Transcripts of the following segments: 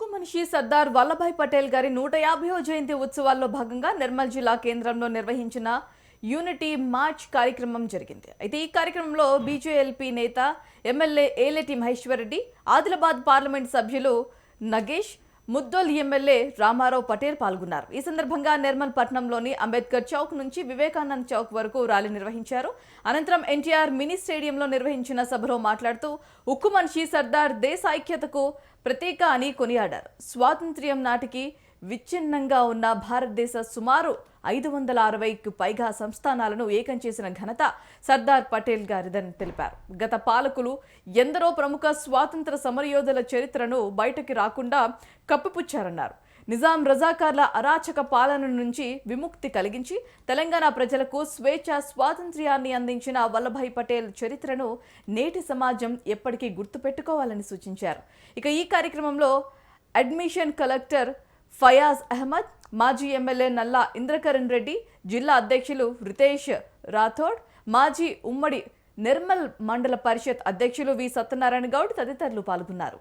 ఉక్కు మనిషి సర్దార్ వల్లభాయ్ పటేల్ గారి నూట యాభైవ జయంతి ఉత్సవాల్లో భాగంగా నిర్మల్ జిల్లా కేంద్రంలో నిర్వహించిన యూనిటీ మార్చ్ కార్యక్రమం జరిగింది. అయితే ఈ కార్యక్రమంలో బీజేఎల్పీ నేత ఎమ్మెల్యే ఏలెటి మహేశ్వరరెడ్డి ఆదిలాబాద్ పార్లమెంట్ సభ్యులు నగేష్ ముద్దోల్ ఎమ్మెల్యే రామారావు పటేల్ పాల్గొన్నారు. ఈ సందర్భంగా నిర్మల్ పట్నంలోని అంబేద్కర్ చౌక్ నుంచి వివేకానంద్ చౌక్ వరకు ర్యాలీ నిర్వహించారు. అనంతరం ఎన్టీఆర్ మినీ స్టేడియంలో నిర్వహించిన సభలో మాట్లాడుతూ ఉక్కు మనిషి సర్దార్ దేశ ఐక్యతకు ప్రతీక అని కొనియాడారు. స్వాతంత్ర్యం నాటికి విచ్ఛిన్నంగా ఉన్న భారతదేశ సుమారు ఐదు వందల అరవైకి పైగా సంస్థానాలను ఏకం చేసిన ఘనత సర్దార్ పటేల్ గారిదని తెలిపారు. గత పాలకులు ఎందరో ప్రముఖ స్వాతంత్ర సమరయోధుల చరిత్రను బయటకి రాకుండా కప్పిపుచ్చారన్నారు. నిజాం రజాకార్ల అరాచక పాలన నుంచి విముక్తి కలిగించి తెలంగాణ ప్రజలకు స్వేచ్ఛ స్వాతంత్ర్యాన్ని అందించిన వల్లభాయ్ పటేల్ చరిత్రను నేటి సమాజం ఎప్పటికీ గుర్తుపెట్టుకోవాలని సూచించారు. ఇక ఈ కార్యక్రమంలో అడ్మిషన్ కలెక్టర్ ఫయాజ్ అహ్మద్ మాజీ ఎమ్మెల్యే నల్లా ఇంద్రకరణ్ రెడ్డి జిల్లా అధ్యక్షులు రితేష్ రాథోడ్ మాజీ ఉమ్మడి నిర్మల్ మండల పరిషత్ అధ్యక్షులు వి సత్యనారాయణ గౌడ్ తదితరులు పాల్గొన్నారు.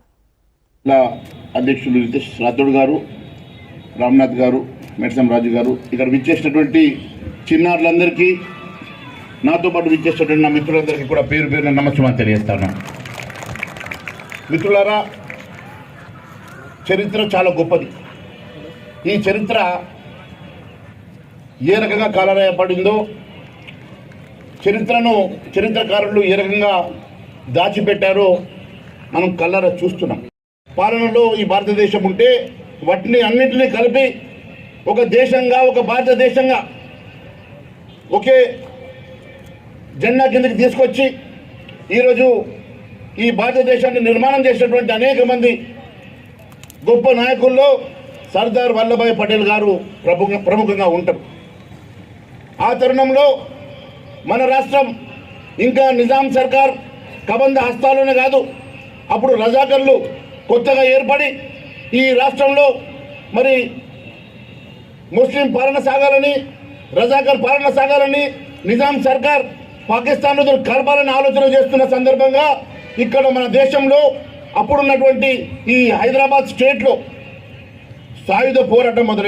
అధ్యక్షులు రితేష్ రాథోడ్ గారు రామ్నాథ్ గారు మెడ్సం రాజు గారు ఇక్కడ విచ్చేసినటువంటి చిన్నారులందరికీ నాతో పాటు విచ్చేసినటువంటి నా మిత్రులందరికీ కూడా పేరు పేరున నమస్కారం తెలియజేస్తాను. మిత్రులారా చరిత్ర చాలా గొప్పది. ఈ చరిత్ర ఏ రకంగా కాలరాయపడిందో చరిత్రను చరిత్రకారులు ఏ రకంగా దాచిపెట్టారో మనం కళ్ళారా చూస్తున్నాం. పాలనలో ఈ భారతదేశం ఉంటే వాటిని అన్నింటినీ కలిపి ఒక దేశంగా ఒక భారతదేశంగా ఒకే జెండా కిందకి తీసుకొచ్చి ఈరోజు ఈ భారతదేశాన్ని నిర్మాణం చేసినటువంటి అనేక మంది గొప్ప నాయకుల్లో సర్దార్ వల్లభాయ్ పటేల్ గారు ప్రముఖ ప్రముఖంగా ఉంటారు. ఆ తరుణంలో మన రాష్ట్రం ఇంకా నిజాం సర్కార్ కబంధ హస్తాలోనే కాదు అప్పుడు రజాకర్లు కొత్తగా ఏర్పడి ఈ రాష్ట్రంలో మరి ముస్లిం పాలన సాగాలని రజాకర్ పాలన సాగాలని నిజాం సర్కార్ పాకిస్తాన్ కలపాలని ఆలోచన చేస్తున్న సందర్భంగా ఇక్కడ మన దేశంలో అప్పుడున్నటువంటి ఈ హైదరాబాద్ స్టేట్లో సాయుధ పోరాటం మొదలైంది